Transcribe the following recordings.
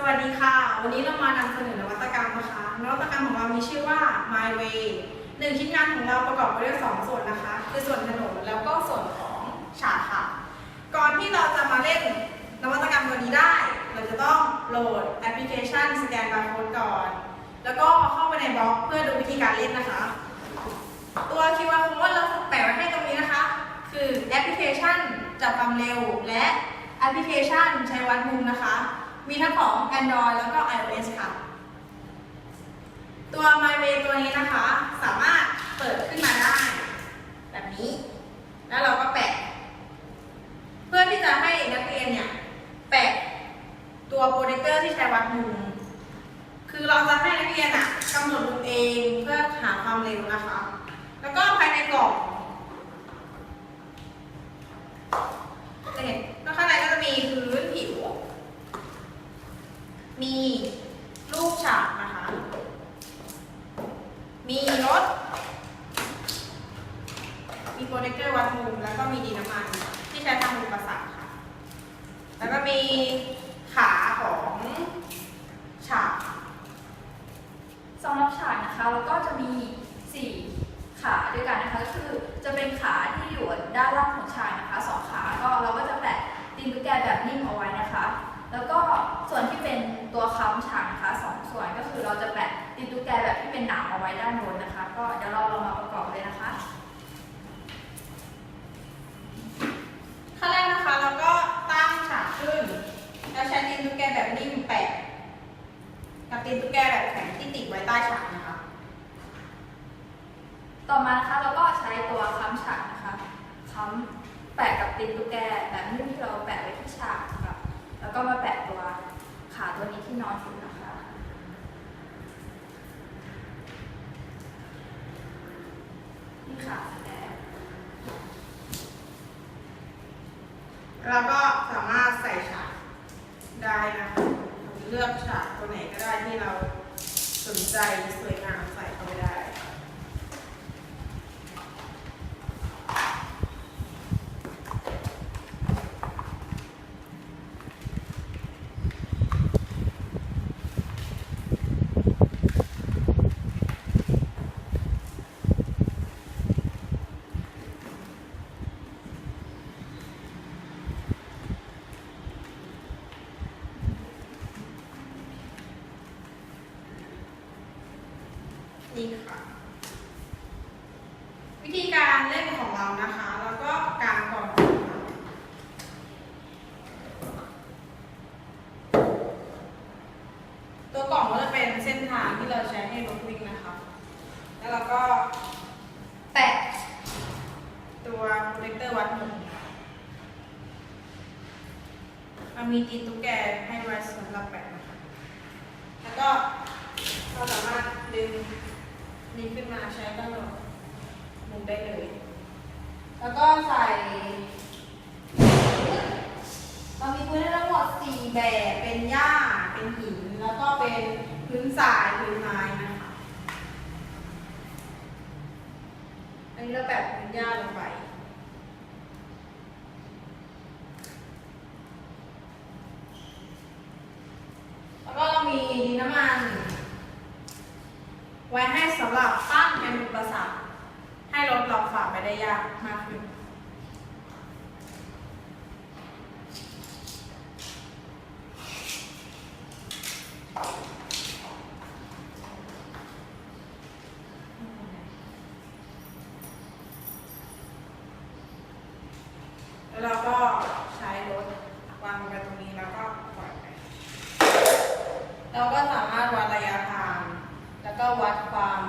สวัสดีค่ะ วันนี้เรามานำเสนอนวัตกรรมนะคะนวัตกรรมของเรามีชื่อว่า My Way หนึ่งชิ้นงานของเราประกอบไปด้วยสองส่วนนะคะ คือส่วนถนนแล้วก็ส่วนของฉากค่ะ ก่อนที่เราจะมาเล่นนวัตกรรมตัวนี้ได้ เราจะต้องโหลดแอปพลิเคชันสแกนบาร์โค้ดก่อน แล้วก็เข้าไปในบล็อกเพื่อดูวิธีการเล่นนะคะ ตัว QR code เราแปะไว้ให้ตรงนี้นะคะ คือแอปพลิเคชันจับความเร็วและแอปพลิเคชันใช้วัดมุมนะคะ มีทั้งของ Android แล้วก็ iOS ค่ะ ตัว MyWay ตัวนี้นะคะ สามารถเปิดขึ้นมาได้ แบบนี้ แล้วเราก็แปะ เพื่อที่จะให้นักเรียนเนี่ย แปะตัวโปรเจคเตอร์ที่ใช้วัดมุม คือเราจะให้นักเรียนอะกำหนดมุมเองเพื่อหาความเร็วนะคะ แล้วก็ภายในกล่องจะเห็นก็ข้างในก็จะมีพื้นผิว มีรูปฉากนะคะ มีรถ มีโปรเจคเตอร์วัดมุมแล้วก็มีดิน้ำมัน ที่ใช้ทำมุมประสาทค่ะ แล้วก็มีขาของฉากสำหรับฉากนะคะแล้วก็จะมี4ขาด้วยกันนะคะก็คือจะเป็นขาที่อยู่ด้านล่างของฉากนะคะสองขาก็เราก็จะแปะตีนตุ๊กแกแบบนิ่มเอาไว้นะคะ แล้วก็ส่วนที่เป็น ตัวค้ำฉากนะคะสองส่วนก็คือเราจะแปะตีนตุ๊กแกแบบที่เป็นหนามเอาไว้ด้านบนนะคะ ก็เดี๋ยวเราลองมาประกอบเลยนะคะขั้นแรกนะคะเราก็ตั้งฉากขึ้นแล้วใช้ตีนตุ๊กแกแบบนิ่มแปะกับตีนตุ๊กแกแบบแข็งที่ติดไว้ใต้ฉากนะคะ ต่อมานะคะเราก็ใช้ตัวค้ำฉากนะคะค้ำแปะกับตีนตุ๊กแกแบบนิ่มที่เราแปะไว้ที่ฉากค่ะแล้วก็มาแปะตัวขาตัว คุณนะคะนี่ค่ะแล้วก็สามารถใส่ฉากได้นะคะเลือกฉากตัวไหนก็ได้ที่เราสนใจสวยงามใส่เข้าไปได้ นี่ค่ะ วิธีการเล่นของเรานะคะ แล้วก็การก่อนตัวกล่องก็จะเป็นเส้นทางที่เราใช้ให้รถวิ่งนะคะ แล้วเราก็แตะตัวโปรเจคเตอร์วัดมุมมันมีตีนตุ๊กแกให้ไว้สำหรับแปะนะคะ แล้วก็เราสามารถดึง นี้ขึ้นมาใช้กำหนดมุมได้เลย แล้วก็ใส่เรามีพื้นให้ทั้งหมดสี่แบบเป็นหญ้าเป็นหิน แล้วก็เป็นพื้นทรายพื้นไม้นะคะ อันนี้เราแบบพื้นหญ้าลงไปแล้วก็เรามีดินน้ำมัน ไว้ให้สำหรับปั้นเป็นอุปสรรคให้รถเราฝ่าไปได้ยากมากขึ้น แล้วเราก็ใช้รถวางลงไปตรงนี้แล้วก็ปล่อยไป เราก็สามารถวัดระยะทาง แล้วก็วัดความ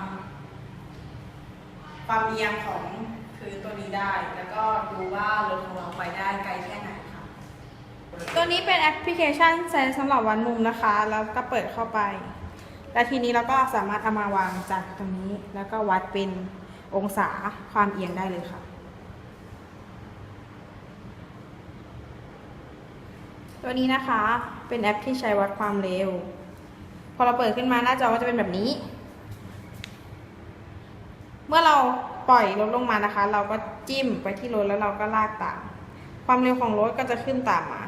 ความเอียงของพื้นตัวนี้ได้ แล้วก็ดูว่ารถของเราไปได้ไกลแค่ไหนค่ะ ตัวนี้เป็นแอปพลิเคชันเซนสำหรับวัดมุมนะคะ แล้วก็เปิดเข้าไป แล้วทีนี้เราก็สามารถเอามาวางจากตรงนี้ แล้วก็วัดเป็นองศาความเอียงได้เลยค่ะ ตัวนี้นะคะเป็นแอปที่ใช้วัดความเร็ว พอเราเปิดขึ้นมาหน้าจอก็จะเป็นแบบนี้ เมื่อเราปล่อยรถลงมานะคะ เราก็จิ้มไปที่รถแล้วเราก็ลากตาม ความเร็วของรถก็จะขึ้นตามมา